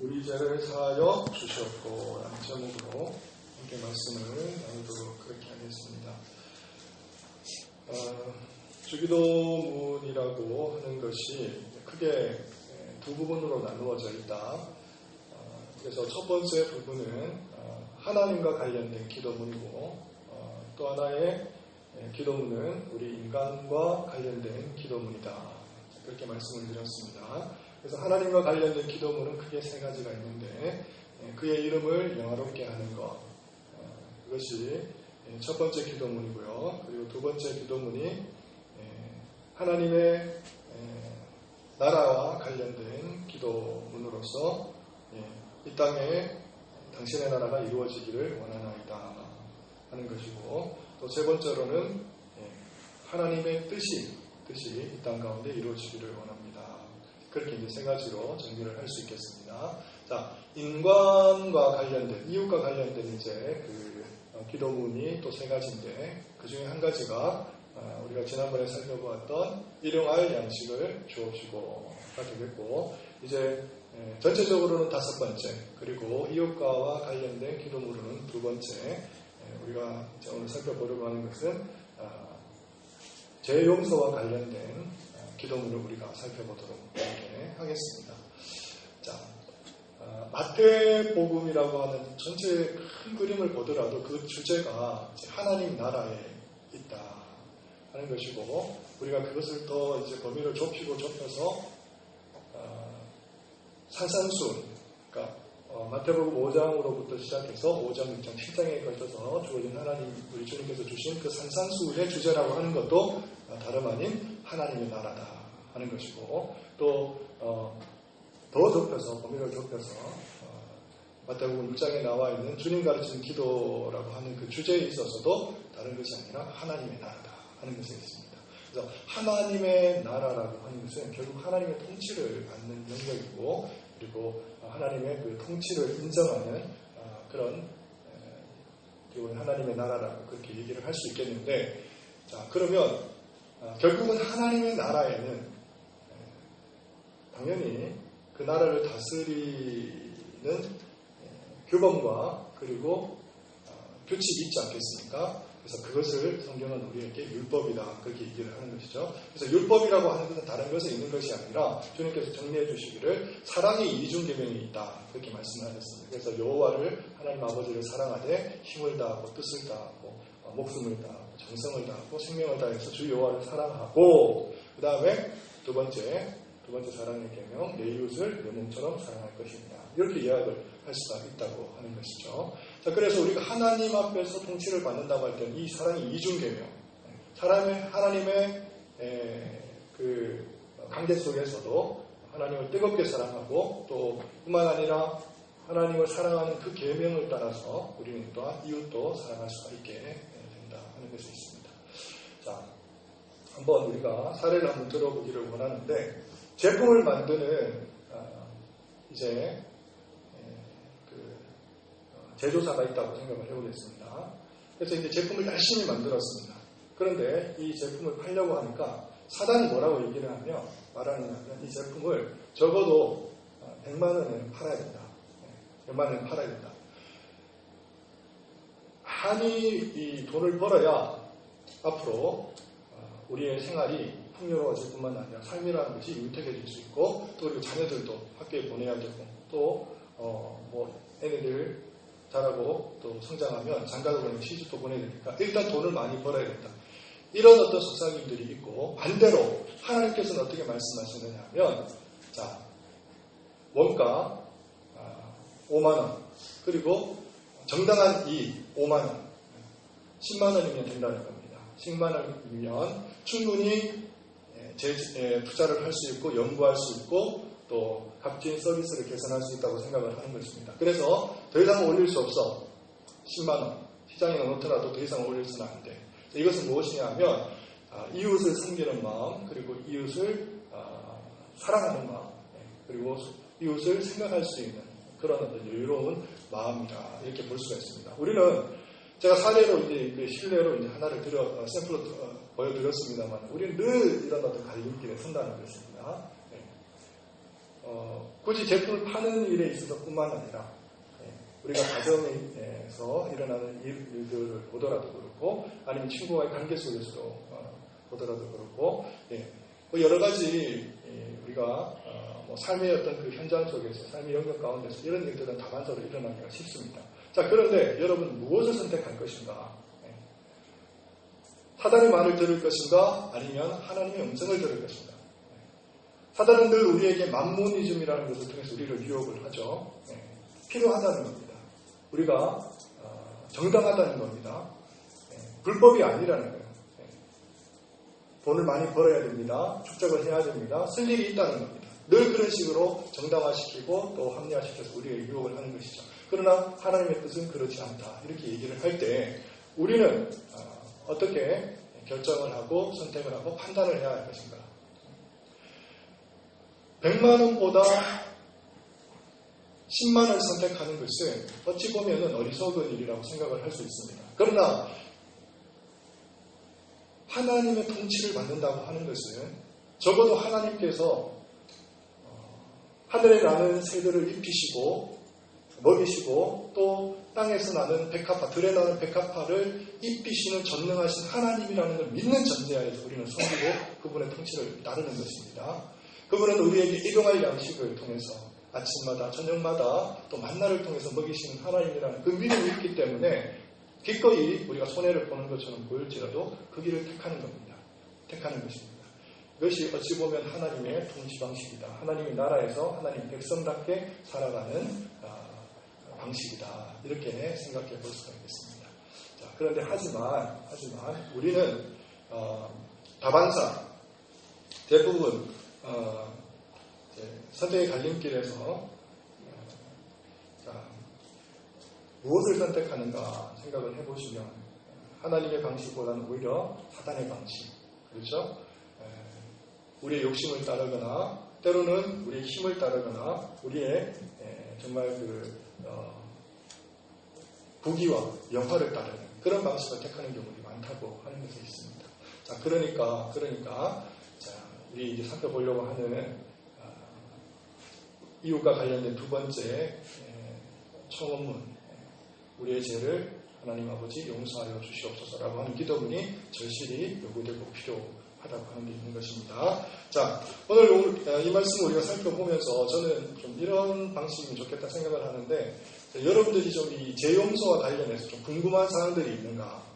우리 죄를 사하여 주셨고 라는 제목으로 함께 말씀을 나누도록 그렇게 하겠습니다. 어, 주기도문이라고 하는 것이 크게 두 부분으로 나누어져 있다. 어, 그래서 첫 번째 부분은 어, 하나님과 관련된 기도문이고 어, 또 하나의 기도문은 우리 인간과 관련된 기도문이다. 그렇게 말씀을 드렸습니다. 그래서 하나님과 관련된 기도문은 크게 세 가지가 있는데 그의 이름을 영화롭게 하는 것 그것이 첫 번째 기도문이고요. 그리고 두 번째 기도문이 하나님의 나라와 관련된 기도문으로서 이 땅에 당신의 나라가 이루어지기를 원하나이다 하는 것이고 또 세 번째로는 하나님의 뜻이 뜻이 이 땅 가운데 이루어지기를 원합니다. 그렇게 이제 세 가지로 정리를 할 수 있겠습니다. 자, 인간과 관련된, 이웃과 관련된 이제 그 기도문이 또 세 가지인데 그 중에 한 가지가 우리가 지난번에 살펴보았던 일용할 양식을 주옵시고가 되겠고 이제 전체적으로는 다섯 번째 그리고 이웃과와 관련된 기도문으로는 두 번째 우리가 오늘 살펴보려고 하는 것은 죄 용서와 관련된 기도문을 우리가 살펴보도록 하겠습니다. 자, 마태복음이라고 하는 전체 큰 그림을 보더라도 그 주제가 하나님 나라에 있다 하는 것이고 우리가 그것을 더 이제 범위를 좁히고 좁혀서 산산수, 그러니까 어, 마태복음 5장으로부터 시작해서 5장, 6장, 7장에 걸쳐서 주어진 하나님, 우리 주님께서 주신 그 산산수의 주제라고 하는 것도 다름 아닌 하나님의 나라다 하는 것이고 또 어, 더 좁혀서 범위를 좁혀서 어, 마태복음 6장에 나와 있는 주님 가르치는 기도라고 하는 그 주제에 있어서도 다른 것이 아니라 하나님의 나라다 하는 것에 있습니다. 그래서 하나님의 나라라고 하는 것은 결국 하나님의 통치를 받는 영역이고 그리고 하나님의 그 통치를 인정하는 어, 그런 하나님의 나라라고 그렇게 얘기를 할 수 있겠는데 자 그러면 어, 결국은 하나님의 나라에는 당연히 그 나라를 다스리는 규범과 그리고 어, 규칙이 있지 않겠습니까? 그래서 그것을 성경은 우리에게 율법이다 그렇게 얘기를 하는 것이죠. 그래서 율법이라고 하는 것은 다른 것에 있는 것이 아니라 주님께서 정리해 주시기를 사랑의 이중 계명이 있다 그렇게 말씀하셨습니다. 그래서 여호와를 하나님 아버지를 사랑하되 힘을 다하고 뜻을 다하고 어, 목숨을 다하고 정성을 다하고 생명을 다해서 주 여호와를 사랑하고 그 다음에 두 번째 두 번째 사랑의 계명 내 이웃을 내 몸처럼 사랑할 것이냐 이렇게 이야기를 할 수가 있다고 하는 것이죠. 자, 그래서 우리가 하나님 앞에서 통치를 받는다고 할 때는 이 사랑이 이중계명, 사람의 하나님의 에, 그 관계 속에서도 하나님을 뜨겁게 사랑하고 또 뿐만 아니라 하나님을 사랑하는 그 계명을 따라서 우리는 또한 이웃도 사랑할 수가 있게 하는 것이 있습니다. 자, 한번 우리가 사례를 한번 들어보기를 원하는데 제품을 만드는 어, 이제 제조사가 있다고 생각을 해보겠습니다. 그래서 이제 제품을 열심히 만들었습니다. 그런데 이 제품을 팔려고 하니까 사단이 뭐라고 얘기를 하면 말하느냐면 이 제품을 적어도 100만 원에 팔아야 된다. 100만 원에 팔아야 된다. 한이 이 돈을 벌어야 앞으로 어, 우리의 생활이 풍요로워질 뿐만 아니라 삶이라는 것이 윤택해질 수 있고 또 그리고 자녀들도 학교에 보내야 되고 또 어, 뭐 애들 자라고 또 성장하면 장가도 보내고 시집도 보내야 되니까 일단 돈을 많이 벌어야 된다. 이런 어떤 속삭임들이 있고 반대로 하나님께서는 어떻게 말씀하시느냐 하면 자 원가 5만 아, 원 그리고 정당한 이익 5만 원 10만 원이면 된다는 겁니다. 10만 원이면 충분히 투자를 할 수 있고 연구할 수 있고 또 값진 서비스를 개선할 수 있다고 생각을 하는 것입니다. 그래서 더 이상 올릴 수 없어. 10만원. 시장에 넣더라도 더 이상 올릴 수는 안 돼. 이것은 무엇이냐 하면 아, 이웃을 섬기는 마음, 그리고 이웃을 아, 사랑하는 마음, 네, 그리고 이웃을 생각할 수 있는 그런 어떤 여유로운 마음이다. 이렇게 볼 수가 있습니다. 우리는 제가 사례로 이제 그 실례로 이제 하나를 들어, 어, 샘플로 어, 보여드렸습니다만, 우리는 늘 이런 어떤 갈림길에 선다는 것입니다. 어, 굳이 제품을 파는 일에 있어서 뿐만 아니라 예, 우리가 가정에서 일어나는 일, 일들을 보더라도 그렇고 아니면 친구와의 관계 속에서도 어, 보더라도 그렇고 예, 뭐 여러 가지 예, 우리가 어, 뭐 삶의 어떤 그 현장 속에서 삶의 영역 가운데서 이런 일들은 다반사로 일어나기가 쉽습니다. 자 그런데 여러분 무엇을 선택할 것인가? 예. 사단의 말을 들을 것인가? 아니면 하나님의 음성을 들을 것인가? 사단은 늘 우리에게 만모니즘이라는 것을 통해서 우리를 유혹을 하죠. 예, 필요하다는 겁니다. 우리가 어, 정당하다는 겁니다. 예, 불법이 아니라는 거예요. 예, 돈을 많이 벌어야 됩니다. 축적을 해야 됩니다. 쓸 일이 있다는 겁니다. 늘 그런 식으로 정당화시키고 또 합리화시켜서 우리의 유혹을 하는 것이죠. 그러나 하나님의 뜻은 그렇지 않다. 이렇게 얘기를 할 때 우리는 어, 어떻게 결정을 하고 선택을 하고 판단을 해야 할 것인가? 100만 원보다 10만 원을 선택하는 것은 어찌 보면 어리석은 일이라고 생각을 할 수 있습니다. 그러나 하나님의 통치를 받는다고 하는 것은 적어도 하나님께서 어, 하늘에 나는 새들을 입히시고 먹이시고 또 땅에서 나는 백합화, 들에 나는 백합화를 입히시는 전능하신 하나님이라는 걸 믿는 전제하에서 우리는 섬기고 그분의 통치를 따르는 것입니다. 그분은 우리에게 일용할 양식을 통해서 아침마다 저녁마다 또 만나를 통해서 먹이시는 하나님이라는 그 믿음이 있기 때문에 기꺼이 우리가 손해를 보는 것처럼 보일지라도 그 길을 택하는 겁니다. 택하는 것입니다. 이것이 어찌 보면 하나님의 통치 방식이다. 하나님의 나라에서 하나님 백성답게 살아가는 아, 방식이다. 이렇게 생각해 볼 수가 있겠습니다. 자, 그런데 하지만 하지만 우리는 어, 다반사 대부분 어, 선택의 갈림길에서 어, 자, 무엇을 선택하는가 생각을 해보시면 하나님의 방식보다는 오히려 사단의 방식 그렇죠? 에, 우리의 욕심을 따르거나 때로는 우리의 힘을 따르거나 우리의 에, 정말 그 어, 부귀와 영화를 따르는 그런 방식을 택하는 경우들이 많다고 하는 것이 있습니다. 자, 그러니까 그러니까 자, 우리 이제 살펴보려고 하는 어, 이웃과 관련된 두 번째 청원문 우리의 죄를 하나님 아버지 용서하여 주시옵소서라고 하는 기도문이 절실히 요구되고 필요 하다고 하는 게 있는 것입니다. 자, 오늘 어, 이 말씀을 우리가 살펴보면서 저는 좀 이런 방식이면 좋겠다 생각을 하는데 여러분들이 좀 이 재용서와 관련해서 좀 궁금한 사항들이 있는가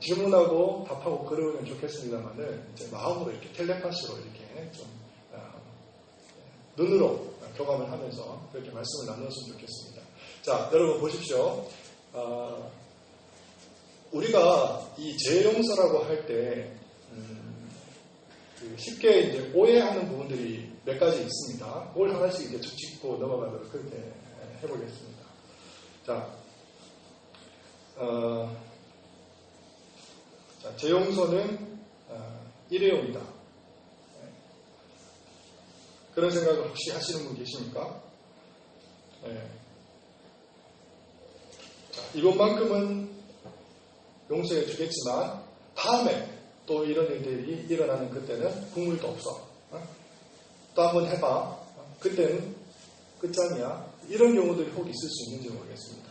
질문하고 답하고 그러면 좋겠습니다만은 이제 마음으로 이렇게 텔레파시로 이렇게 좀 어, 눈으로 교감을 하면서 그렇게 말씀을 나누었으면 좋겠습니다. 자, 여러분 보십시오. 어, 우리가 이 재용서라고 할때 음, 그 쉽게 이제 오해하는 부분들이 몇 가지 있습니다. 뭘 하나씩 이제 짚고 넘어가도록 그렇게 해보겠습니다. 자, 어, 자, 재용서는 어, 일회용이다. 네. 그런 생각을 혹시 하시는 분 계십니까? 네. 자, 이것만큼은 용서해 주겠지만 다음에 또 이런 일들이 일어나는 그때는 국물도 없어. 어? 또 한번 해봐. 어? 그때는 끝장이야. 이런 경우들이 혹 있을 수 있는지 모르겠습니다.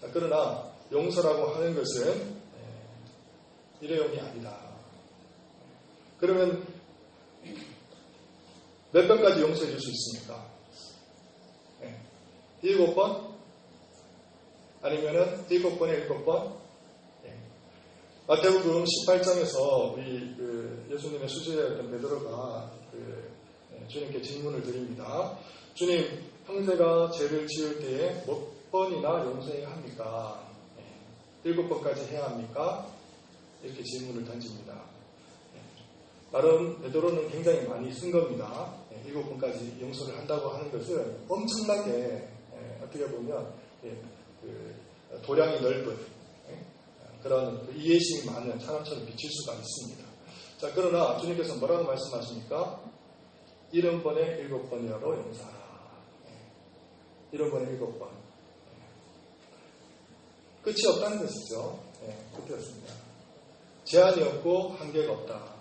자, 그러나 용서라고 하는 것은 일회용이 아니다. 그러면 몇 번까지 용서해 줄 수 있습니까? 네. 일곱 번? 아니면은 일곱 번에 일곱 번? 네. 마태복음 18장에서 우리 그 예수님의 수제였던 베드로가 그 네, 주님께 질문을 드립니다. 주님, 형제가 죄를 지을 때에 몇 번이나 용서해야 합니까? 네. 일곱 번까지 해야 합니까? 이렇게 질문을 던집니다. 나름 베드로는 굉장히 많이 쓴 겁니다. 예, 일곱 번까지 용서를 한다고 하는 것은 엄청나게 예, 어떻게 보면 예, 그 도량이 넓은 그런 그 이해심이 많은 사람처럼 비칠 수가 있습니다. 자 그러나 주님께서 뭐라고 말씀하십니까? 일흔 번에 일곱 번이라도 용서하라. 일흔 번에 일곱 번. 끝이 없다는 것이죠. 끝이 없습니다. 제한이 없고 한계가 없다.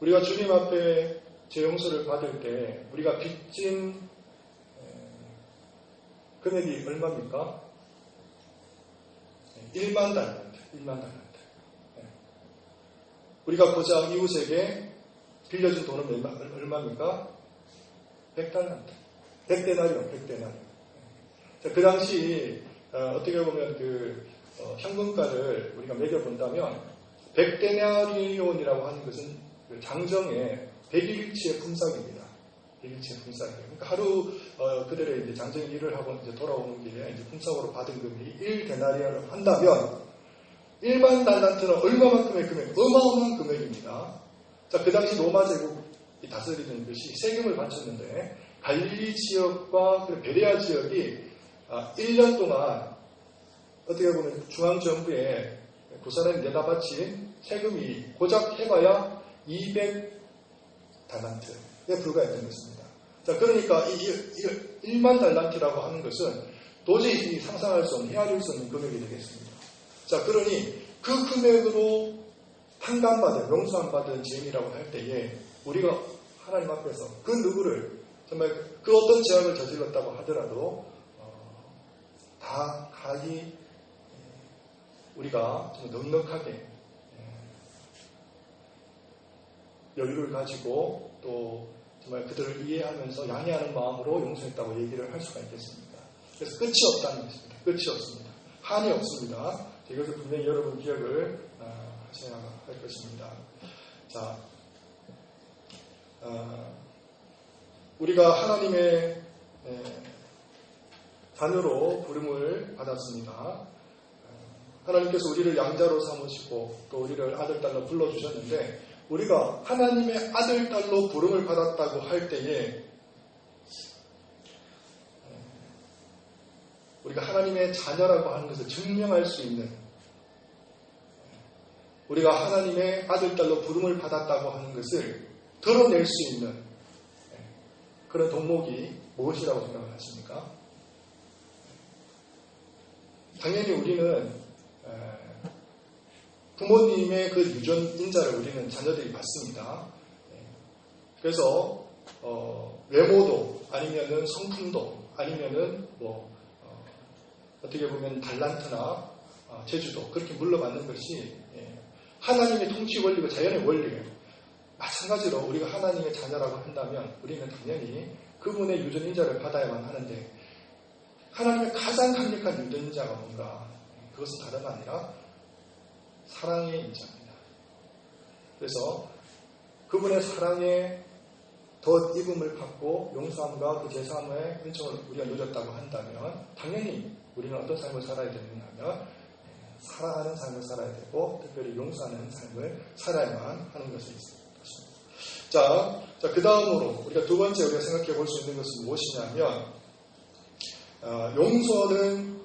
우리가 주님 앞에 제 용서를 받을 때 우리가 빚진 에, 금액이 얼마입니까? 1만 달란트, 1만 달란트. 예. 우리가 고작 이웃에게 빌려준 돈은 얼마, 얼마입니까? 100달란트. 100데나리온, 100데나리온. 자, 그 당시 어, 떻게 보면 그 어, 현금가를 우리가 매겨본다면 100데나리온이라고 하는 것은 그 장정의 100일치의 품삯입니다. 100일치의 품삯이에요. 그러니까 하루 어, 그들의 이제 장정 일을 하고 이제 돌아오는 길에 이제 품삯으로 받은 금이 1데나리온을 한다면 일반 달란트는 얼마만큼의 금액? 어마어마한 금액입니다. 자, 그 당시 로마 제국이 다스리는 것이 세금을 바쳤는데 갈릴리 지역과 그 베레아 지역이 아, 1년 동안 어떻게 보면 중앙정부에 부산에 내다 바친 세금이 고작 해봐야 200 달란트에 불과했던 것입니다. 자, 그러니까 이, 이, 1만 달란트라고 하는 것은 도저히 상상할 수 없는, 헤아릴 수 없는 금액이 되겠습니다. 자, 그러니 그 금액으로 판단받은, 용서안 받은 죄인이라고 할 때에 우리가 하나님 앞에서 그 누구를 정말 그 어떤 죄악을 저질렀다고 하더라도 어, 다 가히 우리가 좀 넉넉하게 예, 여유를 가지고 또 정말 그들을 이해하면서 양해하는 마음으로 용서했다고 얘기를 할 수가 있겠습니다. 그래서 끝이 없다는 것입니다. 끝이 없습니다. 한이 없습니다. 이것을 분명히 여러분 기억을 어, 하셔야 할 것입니다. 자, 어, 우리가 하나님의 자녀로 부름을 받았습니다. 하나님께서 우리를 양자로 삼으시고 또 우리를 아들, 딸로 불러주셨는데 우리가 하나님의 아들, 딸로 부름을 받았다고 할 때에 우리가 하나님의 자녀라고 하는 것을 증명할 수 있는 우리가 하나님의 아들, 딸로 부름을 받았다고 하는 것을 드러낼 수 있는 그런 덕목이 무엇이라고 생각을 하십니까? 당연히 우리는 부모님의 그 유전 인자를 우리는 자녀들이 받습니다. 그래서 어, 외모도 아니면은 성품도 아니면은 뭐 어, 떻게 보면 달란트나 어, 제주도 그렇게 물러받는 것이 예, 하나님의 통치 원리고 자연의 원리예요. 마찬가지로 우리가 하나님의 자녀라고 한다면 우리는 당연히 그분의 유전 인자를 받아야만 하는데 하나님의 가장 강력한 유전 인자가 뭔가 그것은 다름 아니라 사랑의 인자입니다. 그래서 그분의 사랑에 더 입음을 받고 용서함과 그 제사함의 은총을 우리가 누렸다고 한다면 당연히 우리는 어떤 삶을 살아야 되느냐 하면 사랑하는 삶을 살아야 되고 특별히 용서하는 삶을 살아야만 하는 것이 있습니다. 자, 자, 그 다음으로 우리가 두 번째 우리가 생각해 볼 수 있는 것은 무엇이냐면 어, 용서는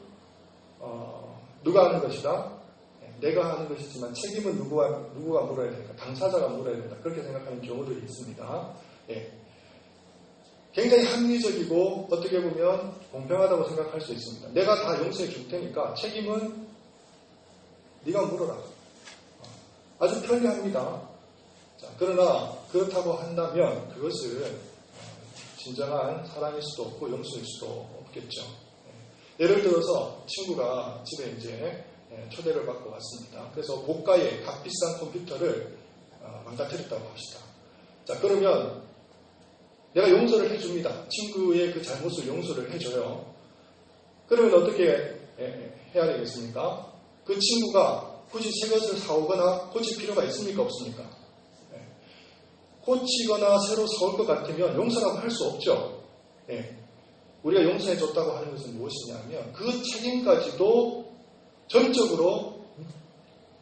어, 누가 하는 것이다? 내가 하는 것이지만 책임은 누구가, 누구가 물어야 될까? 당사자가 물어야 된다. 그렇게 생각하는 경우들이 있습니다. 예. 굉장히 합리적이고 어떻게 보면 공평하다고 생각할 수 있습니다. 내가 다 용서해 줄 테니까 책임은 네가 물어라. 아주 편리합니다. 자, 그러나 그렇다고 한다면 그것은 진정한 사랑일 수도 없고 용서일 수도 없겠죠. 예. 예를 들어서 친구가 집에 이제 예, 초대를 받고 왔습니다. 그래서 고가의 값비싼 컴퓨터를 어, 망가뜨렸다고 합시다. 자, 그러면 내가 용서를 해줍니다. 친구의 그 잘못을 용서를 해줘요. 그러면 어떻게 해야 되겠습니까? 그 친구가 굳이 새 것을 사오거나 고칠 필요가 있습니까? 없습니까? 예. 고치거나 새로 사올 것 같으면 용서라고 할 수 없죠. 예. 우리가 용서해 줬다고 하는 것은 무엇이냐면 그 책임까지도 전적으로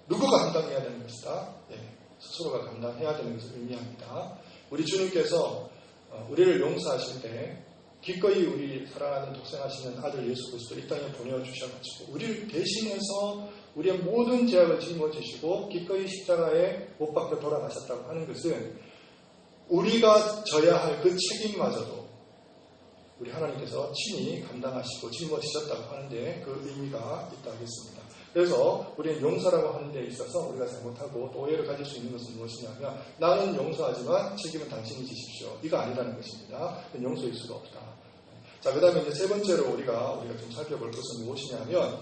누구가 감당해야 되는 것이다. 예, 스스로가 감당해야 되는 것을 의미합니다. 우리 주님께서 어, 우리를 용서하실 때 기꺼이 우리 사랑하는 독생하시는 아들 예수 그리스도 이 땅에 보내주셔가지고 우리를 대신해서 우리의 모든 죄악을 짊어지시고 기꺼이 십자가에 못 박혀 돌아가셨다고 하는 것은 우리가 져야 할 그 책임마저도 우리 하나님께서 친히 감당하시고 짊어지셨다고 하는데 그 의미가 있다 하겠습니다. 그래서 우리는 용서라고 하는 데 있어서 우리가 잘못하고 또 오해를 가질 수 있는 것은 무엇이냐면 나는 용서하지만 책임은 당신이 지십시오. 이거 아니라는 것입니다. 용서일 수가 없다. 자, 그 다음에 이제 세 번째로 우리가, 우리가 좀 살펴볼 것은 무엇이냐면,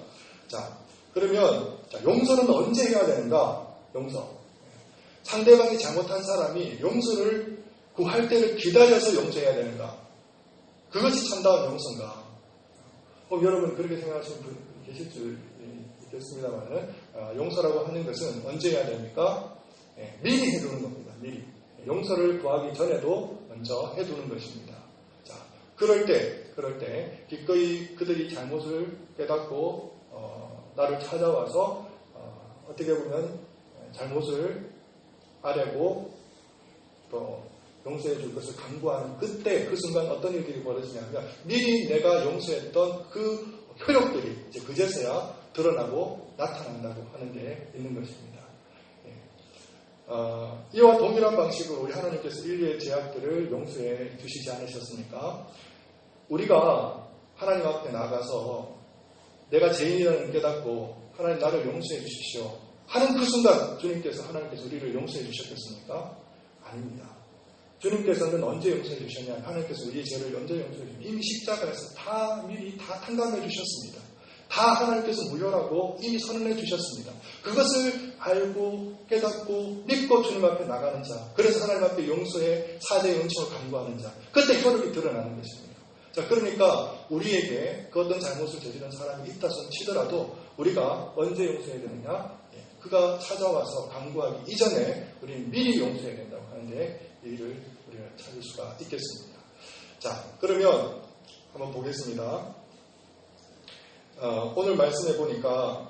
자, 그러면, 자, 용서는 언제 해야 되는가? 용서. 상대방이 잘못한 사람이 용서를 구할 때를 기다려서 용서해야 되는가? 그것이 참다운 용서인가? 어, 여러분 그렇게 생각하시는 분 계실 줄 있겠습니다만 아, 용서라고 하는 것은 언제 해야 됩니까? 예, 미리 해두는 겁니다. 미리. 용서를 구하기 전에도 먼저 해두는 것입니다. 자, 그럴 때, 그럴 때 기꺼이 그들이 잘못을 깨닫고 어, 나를 찾아와서 어, 떻게 보면 잘못을 아뢰고 또 용서해 줄 것을 강구하는 그때 그 순간 어떤 일들이 벌어지냐면 미리 내가 용서했던 그 효력들이 이제 그제서야 드러나고 나타난다고 하는 게 있는 것입니다. 예. 어, 이와 동일한 방식으로 우리 하나님께서 인류의 제약들을 용서해 주시지 않으셨습니까? 우리가 하나님 앞에 나가서 내가 죄인이라는 깨닫고 하나님 나를 용서해 주십시오. 하는 그 순간 주님께서 하나님께서 우리를 용서해 주셨겠습니까? 아닙니다. 주님께서는 언제 용서해 주셨냐? 하나님께서 우리의 죄를 언제 용서해 주셨냐? 이미 십자가에서 다 미리 다 탕감해 주셨습니다. 다 하나님께서 무효라고 이미 선언해 주셨습니다. 그것을 알고 깨닫고 믿고 주님 앞에 나가는 자, 그래서 하나님 앞에 용서의 사대의 은총을 강구하는 자, 그때 효력이 드러나는 것입니다. 자, 그러니까 우리에게 그 어떤 잘못을 저지른 사람이 있다 손 치더라도 우리가 언제 용서해야 되느냐? 예, 그가 찾아와서 강구하기 이전에 우리는 미리 용서해야 된다고 하는데 이 일을 우리가 찾을 수가 있겠습니다. 자, 그러면 한번 보겠습니다. 어, 오늘 말씀해 보니까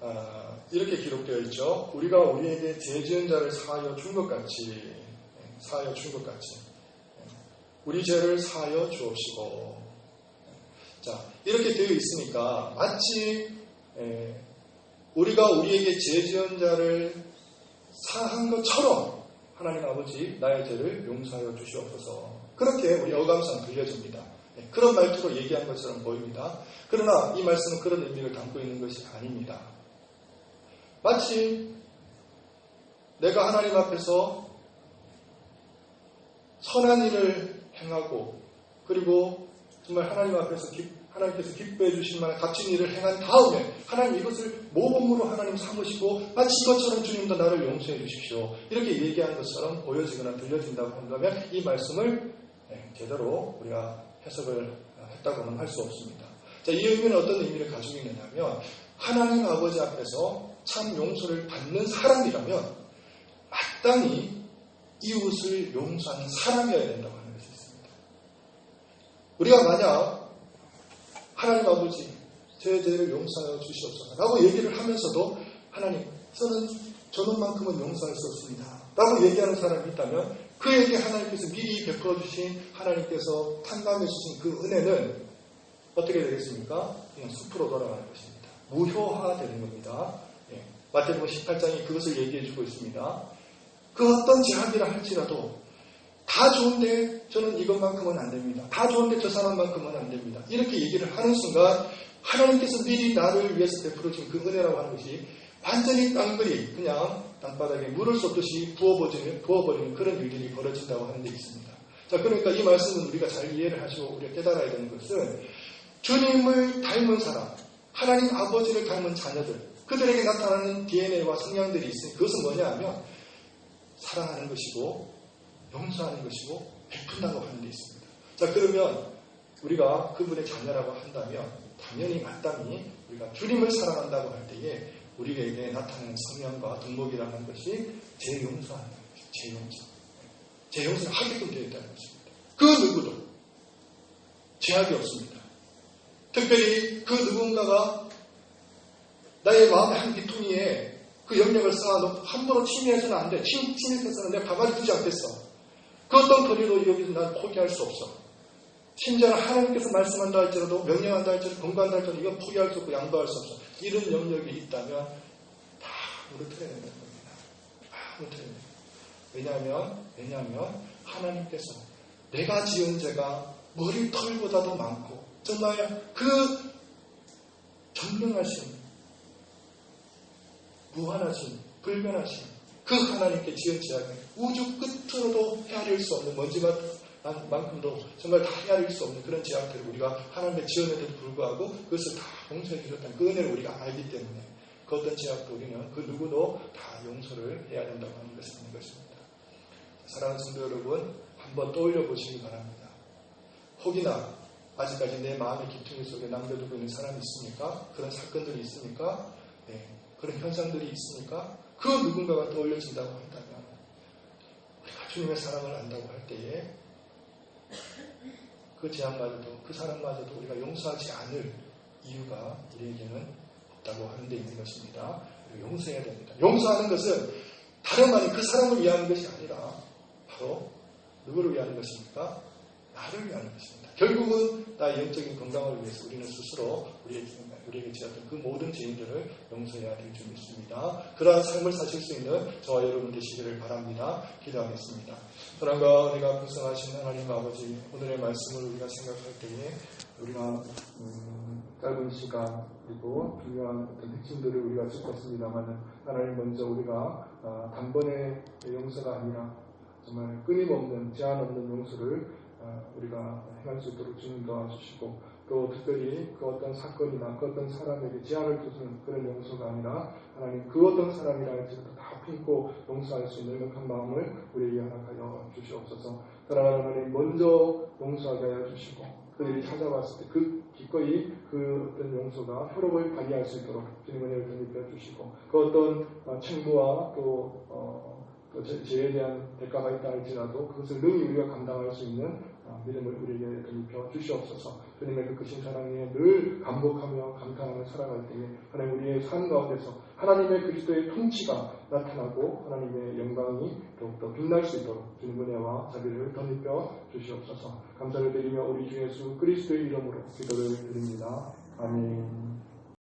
어, 이렇게 기록되어 있죠. 우리가 우리에게 죄 지은 자를 사하여 준 것 같이 예, 사하여 준 것 같이 예, 우리 죄를 사하여 주옵시고 자 이렇게 되어 있으니까 마치 에, 우리가 우리에게 죄 지은 자를 사한 것처럼 하나님 아버지 나의 죄를 용서하여 주시옵소서 그렇게 우리 어감상 들려집니다. 네, 그런 말투로 얘기한 것처럼 보입니다. 그러나 이 말씀은 그런 의미를 담고 있는 것이 아닙니다. 마치 내가 하나님 앞에서 선한 일을 행하고 그리고 정말 하나님 앞에서 기, 하나님께서 기뻐해 주실 만한 값진 일을 행한 다음에 하나님 이것을 모범으로 하나님 삼으시고 마치 이것처럼 주님도 나를 용서해 주십시오. 이렇게 얘기한 것처럼 보여지거나 들려진다고 한다면 이 말씀을 네, 제대로 우리가 해석을 했다고는 할 수 없습니다. 자, 이 의미는 어떤 의미를 가지고 있느냐면 하나님 아버지 앞에서 참 용서를 받는 사람이라면 마땅히 이웃을 용서하는 사람이어야 된다고 하는 것이 있습니다. 우리가 만약 하나님 아버지 제 죄를 용서하여 주시옵소서 라고 얘기를 하면서도 하나님 저는 저놈만큼은 용서할 수 없습니다. 라고 얘기하는 사람이 있다면 그에게 하나님께서 미리 베풀어 주신 하나님께서 탕감해 주신 그 은혜는 어떻게 되겠습니까? 그냥 숲으로 돌아가는 것입니다. 무효화되는 겁니다. 예. 마태복음 18장이 그것을 얘기해 주고 있습니다. 그 어떤 제약이라 할지라도 다 좋은데 저는 이것만큼은 안 됩니다. 다 좋은데 저 사람만큼은 안 됩니다. 이렇게 얘기를 하는 순간 하나님께서 미리 나를 위해서 베풀어 준그 은혜라고 하는 것이 완전히 땅글이 그냥 땅바닥에 물을 쏟듯이 부어버리는, 부어버리는 그런 일들이 벌어진다고 하는 데 있습니다. 자, 그러니까 이 말씀은 우리가 잘 이해를 하시고 우리가 깨달아야 되는 것은 주님을 닮은 사람, 하나님 아버지를 닮은 자녀들, 그들에게 나타나는 DNA와 성향들이 있으니 그것은 뭐냐 하면 사랑하는 것이고 용서하는 것이고 베푼다고 하는 데 있습니다. 자, 그러면 우리가 그분의 자녀라고 한다면 당연히 마땅히 우리가 주님을 사랑한다고 할 때에 우리에게 나타나는 성향과 덕목이라는 것이 재용서하는 것입니다. 재용서. 재용서를 하게끔 되어 있다는 것입니다. 그 누구도 제약이 없습니다. 특별히 그 누군가가 나의 마음의 한 귀퉁이에 그 영역을 쌓아놓고 함부로 침해해서는 안 돼. 침, 침입해서는 내가 가만히 두지 않겠어. 그 어떤 거리도 여기서 난 포기할 수 없어. 심지어 하나님께서 말씀한다 할지라도 명령한다 할지라도 공부한다 할지라도 이건 포기할 수 없고 양보할 수 없어. 이런 영역이 있다면 다 무릎뜨려야 된다는 겁니다. 다 무릎뜨려야 됩니다. 왜냐하면, 왜냐하면 하나님께서 내가 지은 죄가 머리 털보다도 많고 정말 그 전능하신 무한하신, 불변하신 그 하나님께 지은 제약은 우주 끝으로도 헤아릴 수 없는 먼지만큼도 정말 다 헤아릴 수 없는 그런 제약들을 우리가 하나님께 지었는데도 불구하고 그것을 다 용서해 주셨다는 그 은혜를 우리가 알기 때문에 그 어떤 제약도 우리는 그 누구도 다 용서를 해야 된다고 하는 것을 있는 것입니다. 사랑하는 성도 여러분, 한번 떠올려 보시기 바랍니다. 혹이나 아직까지 내 마음의 기퉁이 속에 남겨두고 있는 사람이 있습니까? 그런 사건들이 있습니까? 네, 그런 현상들이 있습니까? 그 누군가가 떠올려진다고 한다면 주님의 사랑을 안다고 할 때에 그 제안마저도 그 사람마저도 우리가 용서하지 않을 이유가 우리에게는 없다고 하는 데 있는 것입니다. 용서해야 됩니다. 용서하는 것은 다름 아닌 그 사람을 위하는 것이 아니라 바로 누구를 위하는 것입니까? 나를 위하는 것입니다. 결국은 나의 영적인 건강을 위해서 우리는 스스로 우리에게, 우리에게 지었던 그 모든 죄인들을 용서해야 될 줄 믿습니다. 그러한 삶을 사실 수 있는 저와 여러분 되시기를 바랍니다. 기도하겠습니다. 사랑과 은혜가 풍성하신 하나님 아버지 오늘의 말씀을 우리가 생각할 때에 우리가 음, 짧은 시간 그리고 중요한 어떤 핵심들을 우리가 짚었습니다만 하나님 먼저 우리가 아, 단번에 용서가 아니라 정말 끊임없는 제한 없는 용서를 아, 우리가 행할 수 있도록 주님 도와주시고 또 특별히 그 어떤 사건이나 그 어떤 사람에게 제한을 두는 그런 용서가 아니라 하나님 그 어떤 사람이라 할지라도 다 품고 용서할 수 있는 넉넉한 마음을 우리에게 허락하여 주시옵소서. 사랑하는 하나님 먼저 용서하게 하여 주시고 그들이 찾아왔을 때 그 기꺼이 그 어떤 용서가 효력을 발휘할 수 있도록 주님 은혜를 덧입혀 주시고 그 어떤 어, 책무와 또 어, 또 죄에 대한 대가가 있다 할지라도 그것을 능히 우리가 감당할 수 있는 어, 믿음을 우리에게 입혀 주시옵소서. 주님의 그 크신 사랑에 늘 감복하며 감탄하며 살아갈 때에 하나님 우리의 삶 가운데서 하나님의 그리스도의 통치가 나타나고 하나님의 영광이 더욱더 빛날 수 있도록 주님 은혜와 자비를 덧입혀 주시옵소서. 감사를 드리며 우리 주 예수 그리스도의 이름으로 기도를 드립니다. 아멘.